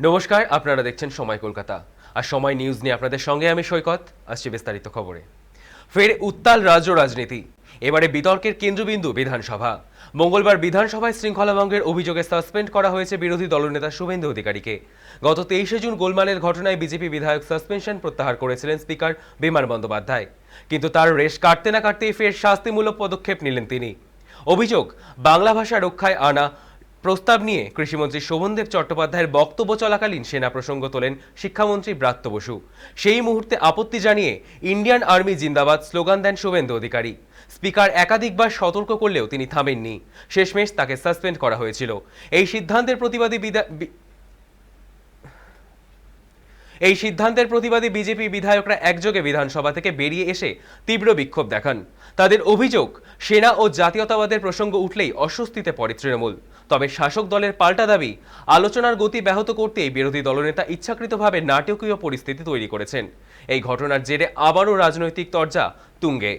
নমস্কার, আপনারা দেখছেন সময় কলকাতা। আর সময় নিউজ নিয়ে আপনাদের সঙ্গে আমি সৈকত। আসছি বিস্তারিত খবরে। ফের উত্তাল রাজ্য রাজনীতি। এবারে বিতর্কের কেন্দ্রবিন্দু বিধানসভা। মঙ্গলবার বিধানসভায় শৃঙ্খলাভঙ্গের অভিযোগে সাসপেন্ড করা হয়েছে বিরোধী দলনেতা শুভেন্দু অধিকারীকে। গত তেইশে জুন গোলমালের ঘটনায় বিজেপি বিধায়ক সাসপেনশন প্রত্যাহার করেছিলেন স্পিকার বিমান বন্দ্যোপাধ্যায়। কিন্তু তার রেশ কাটতে না কাটতেই ফের শাস্তিমূলক পদক্ষেপ নিলেন তিনি। অভিযোগ, বাংলা ভাষা রক্ষায় আনা প্রস্তাব নিয়ে কৃষিমন্ত্রী শোভনদেব চট্টোপাধ্যায়ের বক্তব্য চলাকালীন সেনা প্রসঙ্গ তোলেন শিক্ষামন্ত্রী ব্রাত্য বসু। সেই মুহূর্তে আপত্তি জানিয়ে ইন্ডিয়ান আর্মি জিন্দাবাদ স্লোগান দেন শুভেন্দু অধিকারী। স্পিকার একাধিকবার সতর্ক করলেও তিনি থামেননি। শেষমেশ তাকে সাসপেন্ড করা হয়েছিল। এই সিদ্ধান্তের প্রতিবাদী এই সিদ্ধান্তের প্রতিবাদী বিজেপি বিধায়করা একযোগে বিধানসভা থেকে বেরিয়ে এসে তীব্র বিক্ষোভ দেখান। তাদের অভিযোগ, সেনা ও জাতীয়তাবাদের প্রসঙ্গ উঠলেই অস্বস্তিতে পড়ে তৃণমূল। তবে শাসক দলের পাল্টা দাবি, আলোচনার গতি ব্যাহত করতেই বিরোধী দলনেতা ইচ্ছাকৃতভাবে নাটকীয় পরিস্থিতি তৈরি করেছেন। এই ঘটনার জেরে আবারও রাজনৈতিক তরজা তুঙ্গে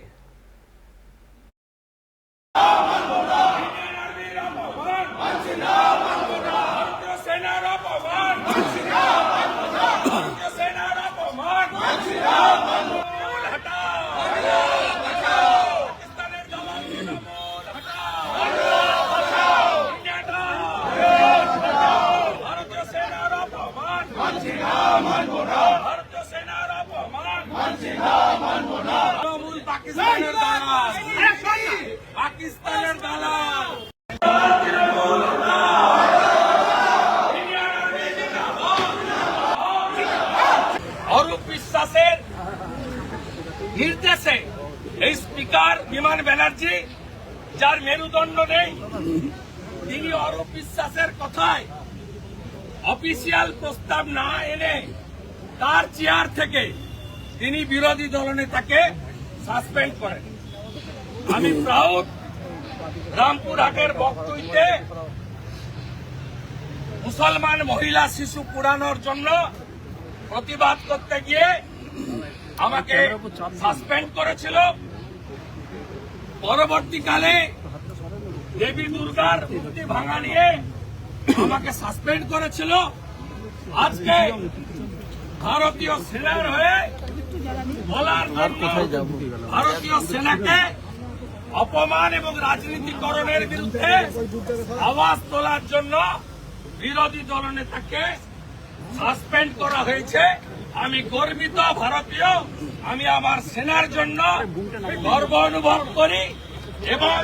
সেনার অপমান ভারতীয় সেনার অপমান তৃণমূল হটাও পাকিস্তানের জবাব তৃণমূল হটাও ইন্ডিয়া হটাও। ভারতীয় সেনার পাকিস্তানের দালাল। অরূপ বিশ্বাসের নির্দেশে এই স্পিকার বিমান ব্যানার্জি যার মেরুদণ্ড নেই তিনি অরূপ বিশ্বাসের কথায় অফিসিয়াল প্রস্তাব না এনে তার চেয়ার থেকে তিনি বিরোধী দলনেতাকে সাসপেন্ড করেন। আমি প্রাউড রামপুরহাটের বক্তব্যে মুসলমান মহিলা শিশু পুরানোর জন্য প্রতিবাদ করতে গিয়ে আমাকে সাসপেন্ড করেছিল। পরবর্তীকালে দেবী দুর্গার মূর্তি ভাঙা নিয়ে আমাকে সাসপেন্ড করেছিল। আজকে ভারতীয় সেনার হয়ে বলার ভারতীয় সেনাকে অপমান এবং রাজনীতিকরণের বিরুদ্ধে আওয়াজ তোলার জন্য বিরোধী দলনেতাকে সাসপেন্ড করা হয়েছে। আমি গর্বিত ভারতীয়। আমি আমার সেনার জন্য গর্ব অনুভব করি এবং